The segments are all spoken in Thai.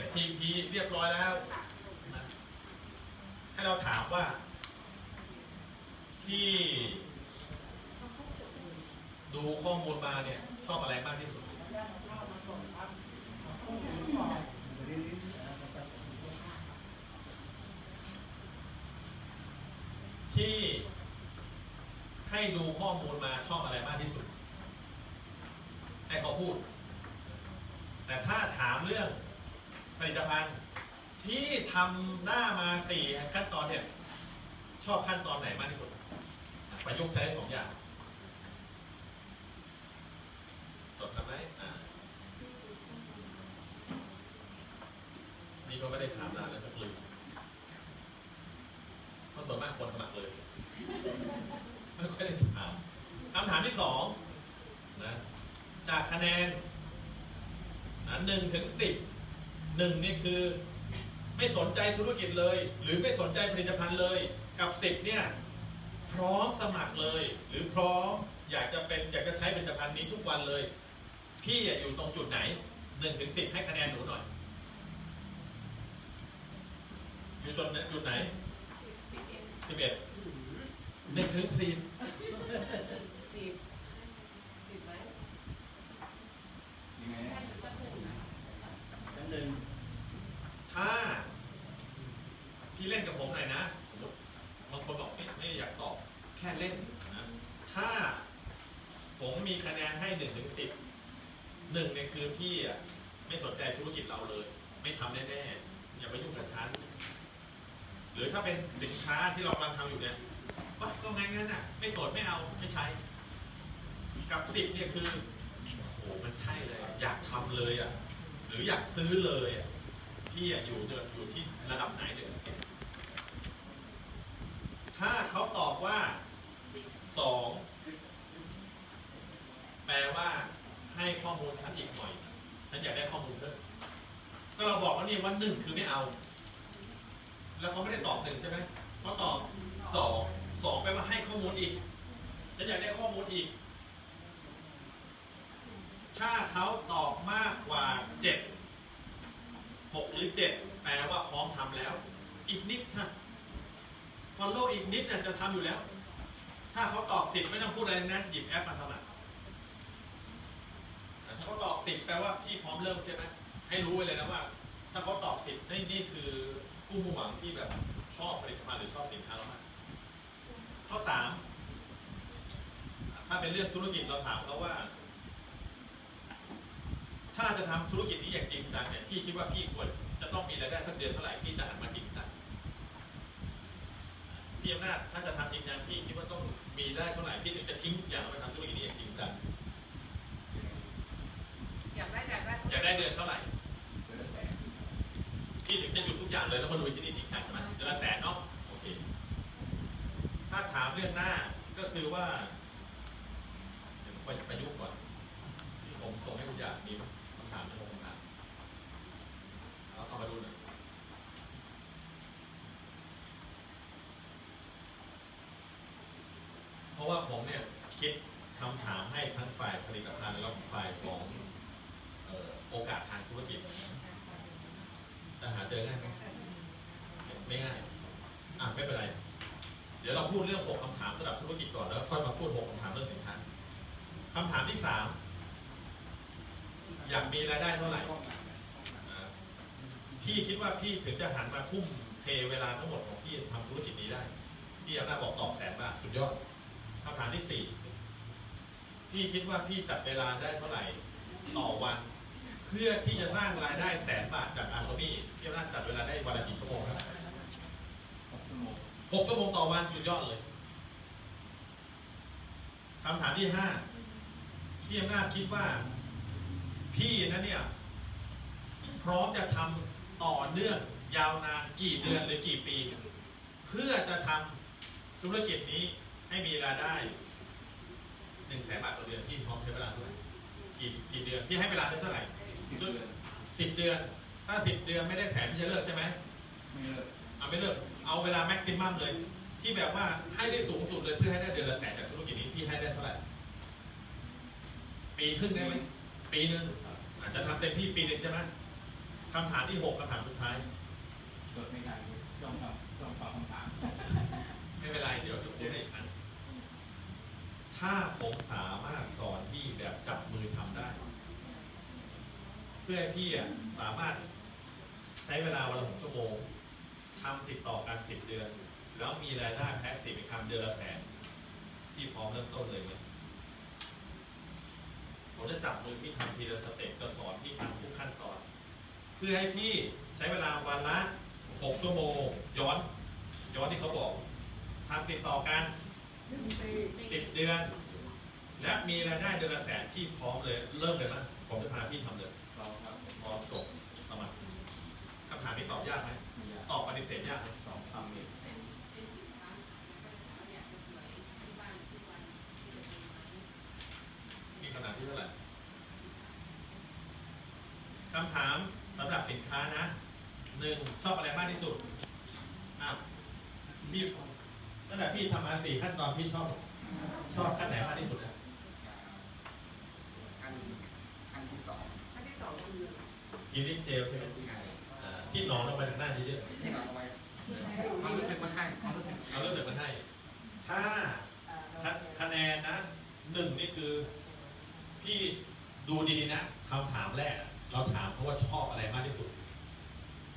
STP เรียบร้อยแล้ว ให้เราถามว่า ที่ ดูข้อมูลมาเนี่ย ชอบอะไรมากที่สุด ที่ให้ดูข้อมูลมาชอบอะไรมากที่สุด ให้เขาพูด แต่ถ้าถามเรื่อง ผลิตภัณฑ์ที่ทำหน้ามาสี่ขั้นตอนเนี่ย ชอบขั้นตอนไหนมากที่สุด ประยุกต์ใช้ได้สองอย่างจดทำไหมนี่ก็ไม่ได้ถามนานแล้วสักลืมเพราะส่วนมากคนสมัครเลย ไม่ค่อยได้ถามคำถามที่สองนะ จากคะแนนนะหนึ่งถึงสิบ หนึ่งนี่คือไม่สนใจธุรกิจเลย หรือไม่สนใจผลิตภัณฑ์เลย กับสิบเนี่ยพร้อมสมัครเลย หรือพร้อมอยากจะเป็นอยากจะใช้ผลิตภัณฑ์นี้ทุกวันเลย พี่อะอยู่ตรงจุดไหนหนึ่งถึงสิบให้คะแนนหนูหน่อย อยู่จุดไหนจุดไหนสิบเอ็ดหนึ่งถึงสิบ สิบสิบไหม ยังไงชั้นหนึ่ง ถ้า พี่เล่นกับผมหน่อยนะสมมติบางคนบอกไม่ไม่อยากตอบ แค่เล่นนะถ้า ผม มีคะแนนให้หนึ่งถึงสิบหนึ่งเนี่ยคือพี่อะไม่สนใจธุรกิจเราเลย ไม่ทำแน่ๆอย่าไปยุ่งกับฉันหรือถ้าเป็นสินค้าที่เรากำลังทำอยู่เนี่ยว่าก็งั้นงั้นอะ ไม่สนไม่เอาไม่ใช้ กับสิบเนี่ยคือโอ้โหมันใช่เลย อยากทำเลยอะหรืออยากซื้อเลยอะพี่อะอยู่เดือนอยู่ที่ระดับไหนเดือนถ้าเขาตอบว่าสอง แปลว่าให้ข้อมูลฉันอีกหน่อย ฉันอยากได้ข้อมูลเพิ่มก็เราบอกว่านี่ว่าหนึ่งคือไม่เอา แล้วเขาไม่ได้ตอบหนึ่งใช่ไหมเขาตอบสองสองแปลว่าให้ข้อมูลอีก ฉันอยากได้ข้อมูลอีก ถ้าเขาตอบมากกว่าเจ็ดหกหรือเจ็ดแปลว่าพร้อมทำแล้ว อีกนิดค่ะ follow อีกนิดน่ะจะทำอยู่แล้ว ถ้าเขาตอบสิบไม่ต้องพูดอะไรนะหยิบแอปมาสมัคร เขาตอบสิบแปลว่าพี่พร้อมเริ่มใช่ไหมให้รู้ไว้เลยนะว่า ถ้าเขาตอบสิบนี่นี่คือผู้มุ่งหวังที่แบบชอบผลิตภัณฑ์หรือชอบสินค้าเรามากข้อสามถ้าเป็นเรื่องธุรกิจเราถามเขาว่า ถ้าจะทำธุรกิจนี้อย่างจริงจังเนี่ยพี่คิดว่าพี่ควรจะต้องมีรายได้สักเดือนเท่าไหร่พี่จะหันมาจริงจังพี่อำนาจถ้าจะทำจริงจังพี่คิดว่าต้องมีได้เท่าไหร่พี่ถึงจะทิ้งทุกอย่างแล้วไปทำธุรกิจนี้อย่างจริงจัง อยากได้ อยากได้เดือนเท่าไหร่เดือนละแสนพี่ถึงจะหยุดทุกอย่างเลยแล้วมาลุยที่นี่จริงจังใช่ไหมเดือนละแสนเนาะโอเค ถ้าถามเรื่องหน้าก็คือว่าเดี๋ยวผมไปประยุกต์ก่อนที่ผมส่งให้คุณอยากมีคำถามที่ผมคำถามเอาเข้ามาดูหน่อยเพราะว่าผมเนี่ยคิดคำถามให้ทั้งฝ่ายผลิตภัณฑ์แล้วก็ฝ่ายของเอ่อโอกา สทางธุรกิจจะหาเจอง่ายไหมไม่ง่าย อะไม่เป็นไร เดี๋ยวเราพูดเรื่องหกคำถามสำหรับธุรกิจก่อนแล้วค่อยมาพูดหกคำถามเรื่องสินค้าคำถามที่สามอยากมีรายได้เท่าไหร่พี่คิดว่าพี่ถึงจะหันมาทุ่มเทเวลาทั้งหมดของพี่ทำธุรกิจนี้ได้ พี่อำนาจบอกตอบแสนบาทสุดยอดคำถามที่สี่พี่คิดว่าพี่จัดเวลาได้เท่าไหร่ต่อวัน เพื่อที่จะสร้างรายได้แสนบาทจากอาร์โตมี่พี่อำนาจจัดเวลาได้วันละกี่ชั่วโมงครับหกชั่วโมงหกชั่วโมงต่อวันสุดยอดเลยคำถามที่ห้าพี่อำนาจคิดว่า พี่นั้นเนี่ย พร้อมจะทำต่อเนื่องยาวนานกี่เดือนหรือกี่ปี เพื่อจะทำธุรกิจนี้ให้มีรายได้หนึ่งแสนบาทต่อเดือนพี่พร้อมใช้เวลาเท่าไหร่กี่กี่เดือนพี่ให้เวลาได้เท่าไหร่ สิบเดือนสิบเดือน ถ้าสิบเดือนไม่ได้แสนพี่จะเลิกใช่ไหมไม่เลิกเอาไม่เลิกเอาเวลาแม็กซิมัมเลย ที่แบบว่าให้ได้สูงสุดเลยเพื่อให้ได้เดือนละแสนจากธุรกิจนี้พี่ให้ได้เท่าไหร่ปีครึ่งได้ไหมปีหนึ่งอาจจะทำเต็มที่ปีหนึ่งใช่ไหมคำถามที่หกคำถามสุดท้ายจดไม่ทันต้องตอบต้องตอบคำถาม ไม่เป็นไร เดี๋ยวจะพูดให้อีกครั้งถ้าผมสามารถสอนพี่แบบจับมือทำได้เพื่อให้พี่อะสามารถใช้เวลาวันละหกชั่วโมงทำติดต่อกันสิบเดือน แล้วมีรายได้แพ็กสี่เป็นคำเดือนละแสนพี่พร้อมเริ่มต้นเลยไหมผมจะจับมือพี่ทำทีละสเต็ปจะสอนพี่ทำทุกขั้นตอน เพื่อให้พี่ใช้เวลาวันละหกชั่วโมง ย้อน ย้อนที่เขาบอกทำติดต่อกันสิบเดือน และมีรายได้เดือนละแสนพี่พร้อมเลย เริ่มเลยมั้ยผมจะพาพี่ทำเลย เราครับ พร้อมจบสมัครคำถามนี้ต อบยากไหมมียาตอบปฏิเสธยากไหมสองคำเองมีคำถามที่เท่าไหร่คำถามสำหรับสินค้านะหนึ่งชอบอะไรมากที่สุดอะพี่ตั้งแต่พี่ทำมาสี่ขั้นตอนพี่ชอบ ชอบขั้นไหนมากที่สุดนะขั้นขั้นที่สองขั้นที่สองคือ ยีนิเจลใช่ไหมที่ไงอ่า ที่หนอนออกมาจากหน้าเยอะที่เราเอาไว้ความรู้สึกมันให้ความรู้สึกๆเอารู้สึกมันให้ ถ้าอ่าคะคะแนนนะหนึ่งนี่คือ พี่ดูดีๆนะคำถามแรกอะเราถามเขาว่าชอบอะไรมากที่สุด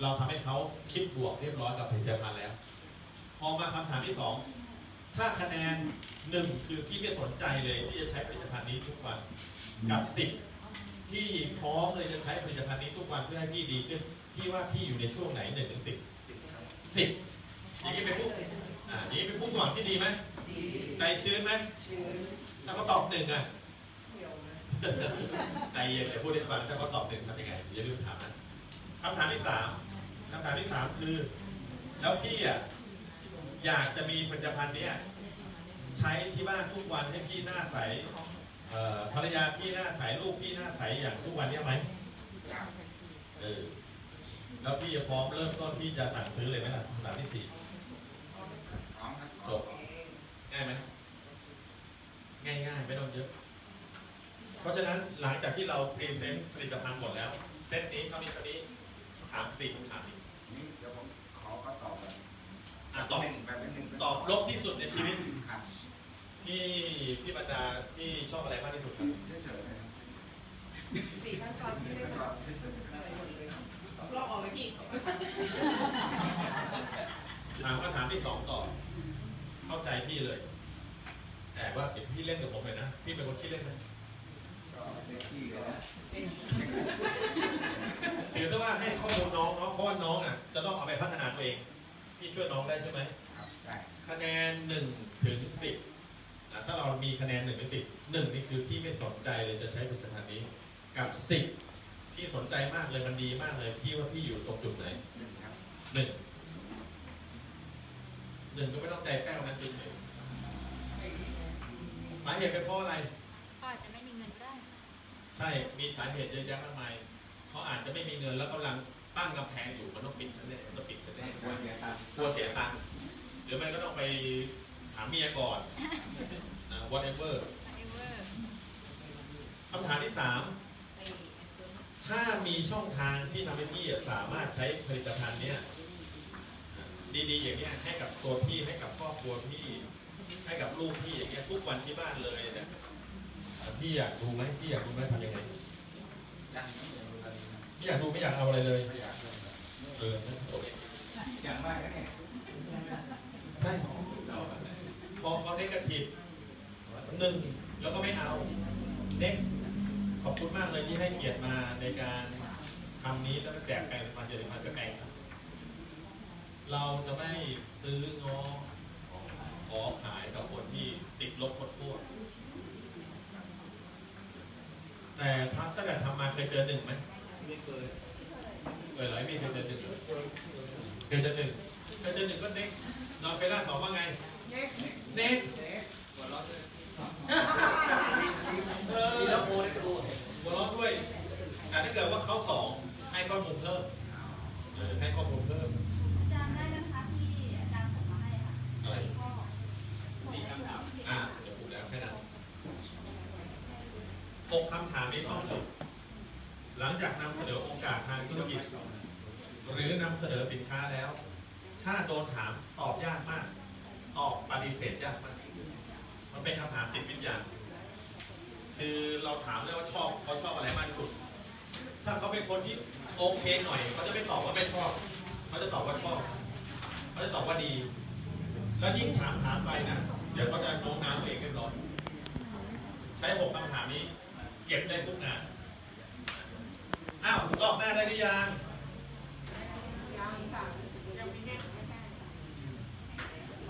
เราทำให้เขาคิดบวกเรียบร้อยกับผลิตภัณฑ์แล้ว พอมาคำถามที่สอง ถ้าคะแนนหนึ่งคือพี่ไม่สนใจเลยที่จะใช้ผลิตภัณฑ์นี้ทุกวัน กับสิบ พี่พร้อมเลยจะใช้ผลิตภัณฑ์นี้ทุกวันเพื่อให้พี่ดีขึ้น พี่ว่าพี่อยู่ในช่วงไหนหนึ่งถึงสิบสิบครับสิบอย่างนี้เป็นผู้อ่าอย่างนี้เป็นผู้ก่อนที่ดีไหมดีใจชื้นไหมชื้นถ้าเขาตอบหนึ่งอะเหี่ยวนะใจเย็นเดี๋ยวพูดให้ฟังถ้าเขาตอบหนึ่งทำยังไงอย่าลืมถามนะคำถามที่สามคำถามที่สามคือ แล้วพี่อะอยากจะมีผลิตภัณฑ์เนี้ยใช้ที่บ้านทุกวันให้พี่หน้าใสเอ่อ ภรรยาพี่หน้าใสลูกพี่หน้าใสอย่างทุกวันเนี้ยไหมอยากเออแล้วพี่จะพร้อมเริ่มต้นที่จะสั่งซื้อเลยไหมล่ะคำถามที่สี่พร้อมครับจบง่ายไหมง่ายง่ายๆไม่ต้องเยอะ เพราะฉะนั้นหลังจากที่เราพรีเซนต์ผลิตภัณฑ์หมดแล้ว เซตนี้เท่านี้เท่านี้ถามสี่คำถามนี้นี่เดี๋ยวผมขอก็ตอบแบบอะตอบหนึ่งแบบเป็นหนึ่งตอบลบที่สุดในชีวิต ครับที่พี่บรรดาที่ชอบอะไรมากที่สุดครับเฉยๆนะครับสี่ขั้นตอนที่ไม่แล้วได้ก็ทำเฉยๆนะคอะรับไรหมดเลยลอกออกเลยพี่ถามคำถามที่สองต่อ เข้าใจพี่เลย แต่ว่าเดี๋ยวพี่เล่นกับผมเลยนะ พี่เป็นคนคิดเล่นไหมก็เต็มที่เลยนะถือซะว่าให้ข้อมูลน้องเนาะเพราะว่าน้องอะ จะต้องเอาไปพัฒนาตัวเอง พี่ช่วยน้องได้ใช่ไหมครับได้คะแนนหนึ่งถึงสิบ นะถ้าเรามีคะแนนหนึ่งถึงสิบหนึ่งนี่คือพี่ไม่สนใจเลยจะใช้ผลิตภัณฑ์นี้ กับสิบพี่สนใจมากเลยมันดีมากเลยพี่ว่าพี่อยู่ตรงจุดไหนหนึ่งครับหนึ่งหนึ่งก็ไม่ต้องใจแป้วนะเฉยๆสาเหตุเป็นเพราะอะไรก็อาจจะไม่มีเงินก็ได้ ใช่มีสาเหตุเยอะแยะมากมายเขาอาจจะไม่มีเงินแล้วกำลังตั้งกำแพงอยู่มันต้องปิดฉันแน่มันต้องปิดฉันแน่กลัวเสียตังค์กลัวเสียตังค์หรือไม่ก็ต้องไป หาเมียก่อนนะ whatever เอเวอร์คำถามที่สามไปแอนเฟิร์มถ้ามีช่องทางที่ทำให้พี่สามารถใช้ผลิตภัณฑ์เนี้ยดีๆอย่างเงี้ยให้กับตัวพี่ให้กับครอบครัวพี่ ให้กับลูกพี่อย่างเงี้ยทุกวันที่บ้านเลยเนี่ยพี่อยากดูไหมพี่อยากดูไหมทำยังไงยังไม่เหมือนกันนะพี่อยากดูไม่อยากเอาอะไรเลยไม่อยากเลยนะเออนั่นโอเคอย่างมากนะเนี่ย ใช่ พอเขาเนกาทีฟหนึ่งแล้วก็ไม่เอา next ขอบคุณมากเลยที่ให้เกียรติมาในการทำนี้แล้วก็แจกแปลงมาเจริญพันธุ์แปลงครับเราจะไม่ซื้องอขอขายกับคนที่ติดลบโคตรๆแต่ทับตั้งแต่ทำมาเคยเจอหนึ่งไหมไม่เคยเคยเหรอไม่เคยเจอหนึ่งเหรอเคยเจอหนึ่งเคยเจอหนึ่งก็ next นอนไปล่าสองว่าไง next next หัวเราะด้วยเออแล้วโมได้ดูหัวเราะด้วยแต่ถ้าเกิดว่าเขาสองให้ข้อมูลเพิ่มเออให้ข้อมูลเพิ่ม อาจารย์ได้นะคะที่อาจารย์ส่งมาให้ค่ะอะไร สี่ข้อส่งในกลุ่มที่อ่าเดี๋ยวพูดแล้วแค่นั้นหกคำถามนี้ต้องหยุดลังจากนำเสนอโอกาสทางธุรกิจ หรือนำเสนอสินค้าแล้ว ถ้าโดนถามตอบยากมาก ตอบปฏิเสธยากมากมันเป็นคำถามจิตวิทยาคือเราถามเลยว่าชอบเขาชอบอะไรมากที่สุด ถ้าเขาเป็นคนที่โอเคหน่อยเขาจะไม่ตอบว่าไม่ชอบเขาจะตอบว่าชอบเขาจะตอบว่าดี แล้วยิ่งถามถามไปนะเดี๋ยวเขาจะโน้มน้าวตัวเองเรียบร้อยใช้หกคำถามนี้ เก็บได้ทุกงานอ้าวรอบหน้าได้หรือยัง